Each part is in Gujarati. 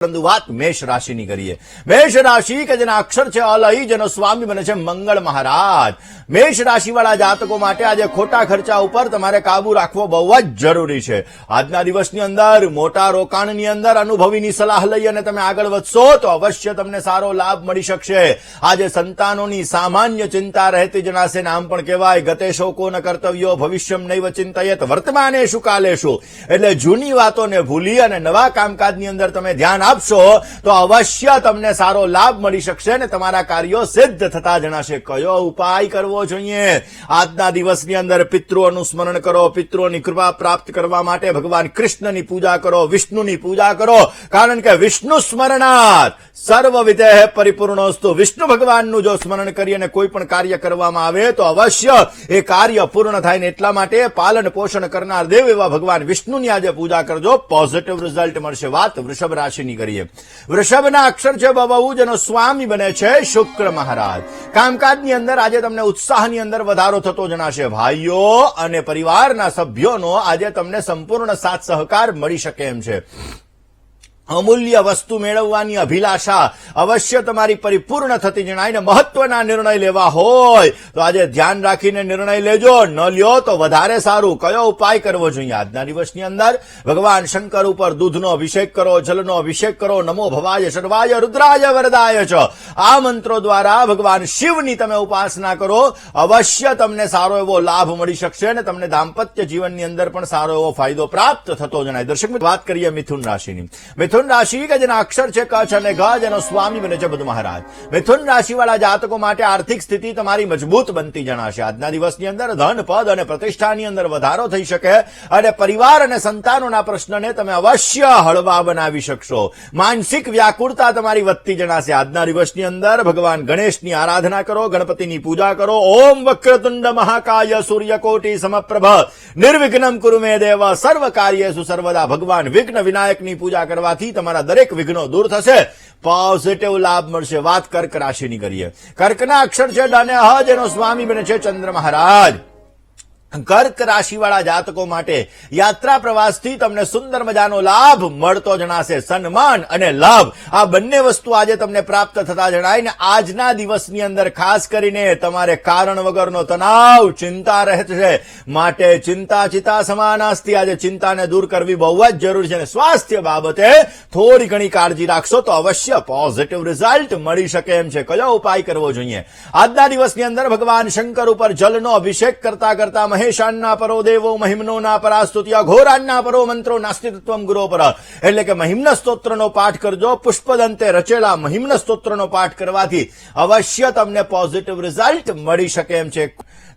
પરંતુ વાત મેષ રાશિની કરીએ. મેષ રાશિ કે જેના અક્ષર છે અલહી, જેનો સ્વામી બને છે મંગળ મહારાજ. મેષ રાશિવાળા જાતકો માટે આજે ખોટા ખર્ચા ઉપર તમારે કાબુ રાખવો બહુ જ જરૂરી છે. આજના દિવસની અંદર, મોટા રોકાણની અંદર અનુભવીની સલાહ લઈ અને તમે આગળ વધશો તો અવશ્ય તમને સારો લાભ મળી શકશે. આજે સંતાનોની સામાન્ય ચિંતા રહેતી જણાશે નામ પણ કહેવાય. ગતે શોકો ન કર્તવ્યો, ભવિષ્યમ નૈવ ચિંતયત. વર્તમાને શું કાલે શું? એટલે જૂની વાતોને ભૂલી અને નવા કામકાજની અંદર તમે ધ્યાન આપશો, તો અવશ્ય તમને સારો લાભ મળી શકશે અને તમારા કાર્યો સિદ્ધ થતા જણાશે. કયો ઉપાય કરવો જોઈએ? આજના દિવસની અંદર પિતૃઓનું સ્મરણ કરો, પિતૃઓની કૃપા પ્રાપ્ત કરવા માટે ભગવાન કૃષ્ણની પૂજા કરો, વિષ્ણુની પૂજા કરો. કારણ કે વિષ્ણુ સ્મરણાત સર્વ વિધેહ પરિપૂર્ણોસ્તુ. વિષ્ણુ ભગવાનનું જો સ્મરણ કરી અને કોઈ પણ કાર્ય કરવામાં આવે તો અવશ્ય એ કાર્ય પૂર્ણ થાય ને એટલા માટે પાલન પોષણ કરનાર દેવ એવા ભગવાન વિષ્ણુની આજે પૂજા કરજો. પોઝિટિવ રિઝલ્ટ મળશે વાત વૃષભ રાશિની કરીએ. વૃષભના અક્ષર છે બહુ જેનો સ્વામી બને છે શુક્ર મહારાજ. કામકાજની અંદર આજે તમને ઉત્સાહની અંદર વધારો થતો જણાશે. ભાઈઓ અને પરિવારના સભ્યોનો આજે તમને સંપૂર્ણ સાથ સહકાર મળી શકે એમ છે. અમૂલ્ય વસ્તુ મેળવવાની અભિલાષા અવશ્ય તમારી પરિપૂર્ણ થતી જણાય મહત્વના નિર્ણય લેવા હોય. તો આજે ધ્યાન રાખીને નિર્ણય લેજો. ન લ્યો તો વધારે સારું. કયો ઉપાય કરવો જોઈએ? આજના દિવસની અંદર ભગવાન શંકર ઉપર દૂધનો અભિષેક કરો, જલનો અભિષેક કરો, નમો ભવાય સર્વાય રુદ્રાય, વરદાય ચ. આ મંત્રો દ્વારા ભગવાન શિવની તમે ઉપાસના કરો. અવશ્ય તમને સારો એવો લાભ મળી શકશે અને તમને દાંપત્ય જીવનની અંદર પણ સારો એવો ફાયદો પ્રાપ્ત થતો જણાય. દર્શક વાત કરીએ મિથુન રાશિની. મિથુન રાશિ કે જેના અક્ષર છે કચ્છ અને ગ જેનો સ્વામી બને છે બુધ મહારાજ મિથુન રાશિવાળા જાતકો માટે આર્થિક સ્થિતિ તમારી મજબૂત બનતી જણાશે આજના દિવસની અંદર ધન, પદ અને પ્રતિષ્ઠાની અંદર વધારો થઈ શકે અને પરિવાર અને સંતાનોના પ્રશ્નને તમે અવશ્ય હળવા બનાવી શકશો. માનસિક વ્યાકુળતા તમારી વધતી જણાશે. આજના દિવસની અંદર ભગવાન ગણેશની આરાધના કરો, ગણપતિની પૂજા કરો. ઓમ વક્રતુંડ મહાકાય સૂર્યકોટી સમપ્રભ. નિર્વિઘ્નમ કુરુ મે દેવ. સર્વ કાર્યેષુ સર્વદા ભગવાન વિઘ્ન વિનાયકની પૂજા કરવાથી તમારા દરેક વિઘ્નો દૂર થશે. પોઝિટિવ લાભ મળશે. વાત કર્ક રાશિની કરીએ. કર્કના અક્ષર છે ડ હ જેનો સ્વામી બને છે ચંદ્ર મહારાજ. કર્ક રાશિવાળા જાતકો માટે યાત્રા પ્રવાસથી તમને સુંદર મજાનો લાભ મળતો જણાશે. સન્માન અને લાભ. આ બંને વસ્તુ આજે તમને પ્રાપ્ત થતા જણાય ને આજના દિવસની અંદર ખાસ કરીને તમારે કારણ વગરનો તણાવ ચિંતા રહેશે માટે ચિંતા ચિતા સમાનાસ્તી આજે ચિંતાને દૂર કરવી બહુ જ જરૂરી છે અને સ્વાસ્થ્ય બાબતે થોડી ઘણી કાળજી રાખશો તો અવશ્ય પોઝિટિવ રિઝલ્ટ મળી શકે એમ છે. કયો ઉપાય કરવો જોઈએ? આજના દિવસની અંદર ભગવાન શંકર ઉપર જલનો અભિષેક કરતા કરતા મહેશાનના પરો દેવો મહિમનો ના પરાસ્તુતિ અઘોરાનના પરો મંત્રો નાસ્તિ તત્વમ ગુરો એટલે કે મહિમ્ન સ્તોત્રનો પાઠ કરજો, પુષ્પદંતે રચેલા મહિમ્ન સ્તોત્રનો પાઠ કરવાથી અવશ્ય તમને પોઝિટિવ રિઝલ્ટ મળી શકે એમ છે.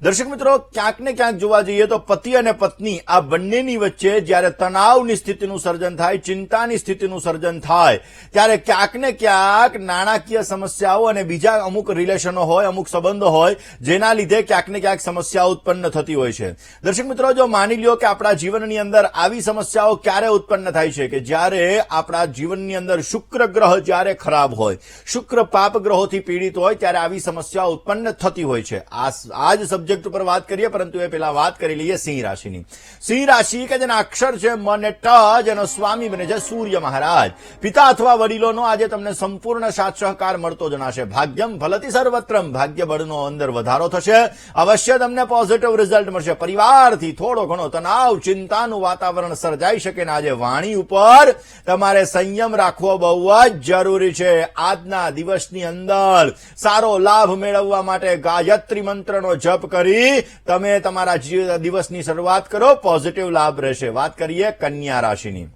દર્શક મિત્રો, ક્યાંક ને ક્યાંક જોવા જઈએ તો પતિ અને પત્ની આ બંનેની વચ્ચે જ્યારે તણાવની સ્થિતિનું સર્જન થાય, ચિંતાની સ્થિતિનું સર્જન થાય, ત્યારે ક્યાંક ને ક્યાંક નાણાકીય સમસ્યાઓ અને બીજા અમુક રિલેશનો હોય, અમુક સંબંધો હોય, જેના લીધે ક્યાંક ને ક્યાંક સમસ્યાઓ ઉત્પન્ન થતી હોય છે. દર્શક મિત્રો, જો માની લ્યો કે આપણા જીવનની અંદર આવી સમસ્યાઓ ક્યારે ઉત્પન્ન થાય છે કે જ્યારે આપણા જીવનની અંદર શુક્ર ગ્રહ જ્યારે ખરાબ હોય, શુક્ર પાપ ગ્રહોથી પીડિત હોય, ત્યારે આવી સમસ્યાઓ ઉત્પન્ન થતી હોય છે. આ જ સબ્જેક્ટ ઉપર વાત કરીએ, પરંતુ એ પહેલા વાત કરી લઈએ સિંહ રાશિની. સિંહ રાશિ કે જેના અક્ષર છે મને અને ટ, જેનો સ્વામી બને છે સૂર્ય મહારાજ. પિતા અથવા વડીલોનો આજે તમને સંપૂર્ણ સાથ સહકાર મળતો જણાશે. ભાગ્યમ ફલતી સર્વત્રમ. ભાગ્ય બળનો અંદર વધારો થશે. અવશ્ય તમને પોઝિટિવ રિઝલ્ટ મળશે. પરિવારથી થોડો ઘણો તણાવ, ચિંતાનું વાતાવરણ સર્જાઈ શકે ને આજે વાણી ઉપર તમારે સંયમ રાખવો બહુ જ જરૂરી છે. આજના દિવસની અંદર સારો લાભ મેળવવા માટે ગાયત્રી મંત્રનો જપ કરી તમે તમારા દિવસની શરૂઆત કરો પોઝિટિવ લાભ રહેશે. વાત કરીએ કન્યા રાશિની.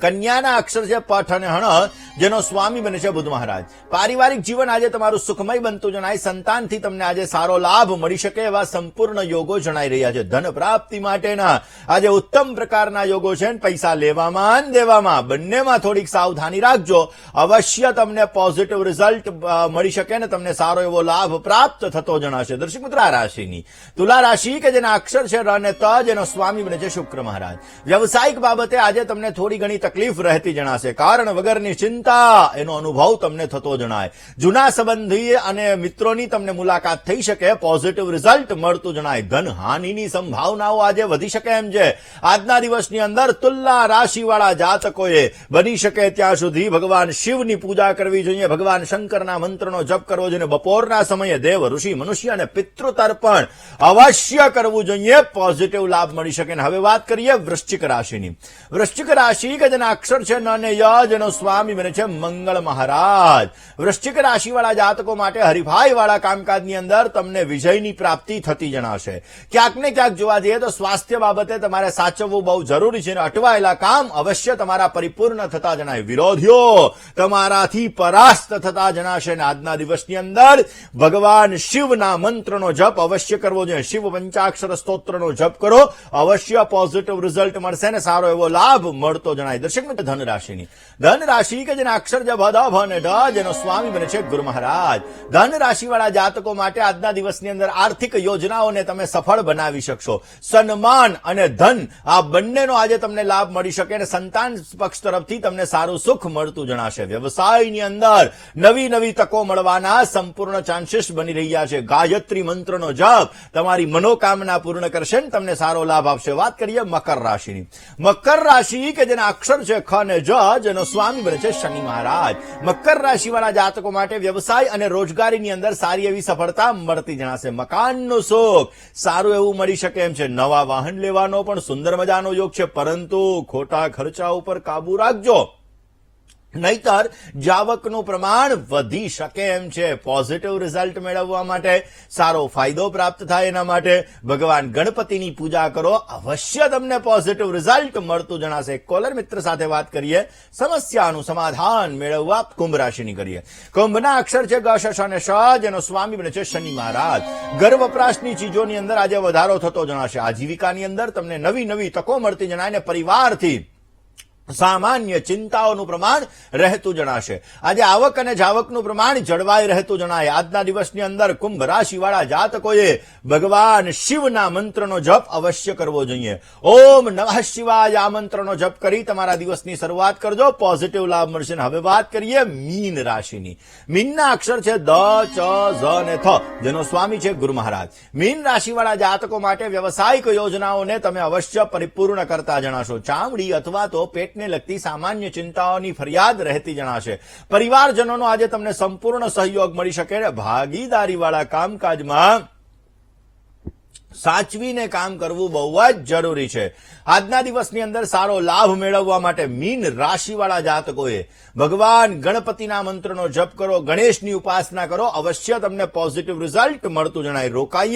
કન્યાના અક્ષર છે પઠ અને હણ જેનો સ્વામી બને છે બુધ મહારાજ. પારિવારિક જીવન આજે તમારું સુખમય બનતું જણાય. સંતાનથી તમને આજે સારો લાભ મળી શકે એવા સંપૂર્ણ યોગો જણાઈ રહ્યા છે. ધન પ્રાપ્તિ માટેના આજે ઉત્તમ પ્રકારના યોગો છે પૈસા લેવામાં દેવામાં. બંનેમાં થોડીક સાવધાની રાખજો. અવશ્ય તમને પોઝિટિવ રિઝલ્ટ મળી શકે ને તમને સારો એવો લાભ પ્રાપ્ત થતો જણાશે. દર્શક મિત્રો, આ રાશિની તુલા રાશિ કે જેના અક્ષર છે ર અને ત, જેનો સ્વામી બને છે શુક્ર મહારાજ. વ્યવસાયિક બાબતે આજે તમને થોડી ઘણી તકલીફ રહેતી જણાશે. કારણ વગરની ચિંતા ચિંતા એનો અનુભવ તમને થતો જણાય. જૂના સંબંધી અને મિત્રોની તમને મુલાકાત થઈ શકે પોઝિટિવ રિઝલ્ટ મળતું જણાય. ધન હાનિની સંભાવનાઓ આજે વધી શકે એમ છે. આજના દિવસની અંદર તુલા રાશિવાળા જાતકોએ બની શકે ત્યાં સુધી ભગવાન શિવની પૂજા કરવી જોઈએ. ભગવાન શંકરના મંત્રનો જપ કરવો જોઈએ. બપોરના સમયે દેવ, ઋષિ, મનુષ્ય અને પિતૃ તર્પણ અવશ્ય કરવું જોઈએ. પોઝિટિવ લાભ મળી શકે. હવે વાત કરીએ વૃશ્ચિક રાશિની. વૃશ્ચિક રાશિ કે જેના અક્ષર છે ન અને ય જેનો સ્વામી બને છે મંગળ મહારાજ. વૃશ્ચિક રાશિવાળા જાતકો માટે હરિભાઈવાળા કામકાજની અંદર તમને વિજયની પ્રાપ્તિ થતી જણાશે. ક્યાંક ને ક્યાંક જોવા જઈએ તો સ્વાસ્થ્ય બાબતે તમારે સાચવવું બહુ જરૂરી છે અને અટવાયેલા કામ અવશ્ય તમારા પરિપૂર્ણ થતા જણાય. વિરોધીઓ, તમારાથી પરાસ્ત થતા જણાશે અને આજના દિવસની અંદર ભગવાન શિવના મંત્રનો જપ અવશ્ય કરવો જોઈએ. શિવ પંચાક્ષર સ્તોત્રનો જપ કરો, અવશ્ય પોઝિટિવ રિઝલ્ટ મળશે ને સારો એવો લાભ મળતો જણાય. દર્શક ધન રાશિની ધન રાશિ કે જેના અક્ષર જ ભદ ભન ડ જેનો સ્વામી બને છે ગુરુ મહારાજ. ધન રાશિવાળા જાતકો માટે આજના દિવસની અંદર આર્થિક યોજનાઓને તમે સફળ બનાવી શકશો. સન્માન અને ધન, આ બંનેનો આજે તમને લાભ મળી શકે અને સંતાન પક્ષ તરફથી તમને સારું સુખ મળતું જણાશે. વ્યવસાયની અંદર નવી નવી તકો મળવાના સંપૂર્ણ ચાન્સીસ બની રહ્યા છે. ગાયત્રી મંત્રનો જપ તમારી મનોકામના પૂર્ણ કરશે ને તમને સારો લાભ આપશે. વાત કરીએ મકર રાશિની. મકર રાશિ કે જેના અક્ષર છે ખ અને જ, જેનો સ્વામી બને છે શનિ મહારાજ. મકર રાશિવાળા જાતકો માટે વ્યવસાય અને રોજગારીની અંદર સારી એવી સફળતા મળતી જણાશે. મકાનનો સુખ. સારું એવું મળી શકે એમ છે. નવા વાહન લેવાનો પણ સુંદર મજાનો યોગ છે. પરંતુ ખોટા ખર્ચા ઉપર કાબુ રાખજો. નહીતર જાવકનું પ્રમાણ વધી શકે એમ છે. પોઝિટિવ રિઝલ્ટ મેળવવા માટે સારો ફાયદો પ્રાપ્ત થાય એના માટે ભગવાન ગણપતિની પૂજા કરો. અવશ્ય તમને પોઝિટિવ રિઝલ્ટ મળતું જણાશે. કોલર મિત્ર સાથે વાત કરીએ. સમસ્યાનું સમાધાન મેળવવા કુંભ રાશિની કરીએ. કુંભના અક્ષર છે ગશ અને શ જેનો સ્વામી બને છે શનિ મહારાજ. ઘર વપરાશની ચીજોની અંદર આજે વધારો થતો જણાશે. આજીવિકાની અંદર તમને નવી નવી તકો મળતી જણાય ને પરિવારથી સામાન્ય ચિંતાઓનું પ્રમાણ રહેતું જણાશે. આજે આવક અને જાવકનું પ્રમાણ જળવાઈ રહેતું જણાય. આજના દિવસની અંદર કુંભ રાશિવાળા જાતકોએ ભગવાન શિવના મંત્રનો જપ અવશ્ય કરવો જોઈએ. ઓમ નમઃ શિવાય આ મંત્રનો જપ કરી તમારા દિવસની શરૂઆત કરજો. પોઝિટિવ લાભ મળશે હવે વાત કરીએ મીન રાશિની. મીનના અક્ષર છે દ ચ, ઝ ને થ, જેનો સ્વામી છે ગુરુ મહારાજ. મીન રાશિવાળા જાતકો માટે વ્યવસાયિક યોજનાઓને તમે અવશ્ય પરિપૂર્ણ કરતા જણાશો. ચામડી અથવા તો પેટને લગતી સામાન્ય ચિંતાઓની ફરિયાદ રહેતી જણાશે. પરિવારજનોનો આજે તમને સંપૂર્ણ સહયોગ મળી શકે ભાગીદારીવાળા કામકાજમાં સાચવીને કામ કરવું બહુ જ જરૂરી છે. આજના દિવસની અંદર સારો લાભ મેળવવા માટે મીન રાશિવાળા જાતકોએ ભગવાન ગણપતિના મંત્રનો જપ કરો, ગણેશની ઉપાસના કરો, અવશ્ય તમને પોઝિટિવ રિઝલ્ટ મળતું જણાય. રોકાઈએ.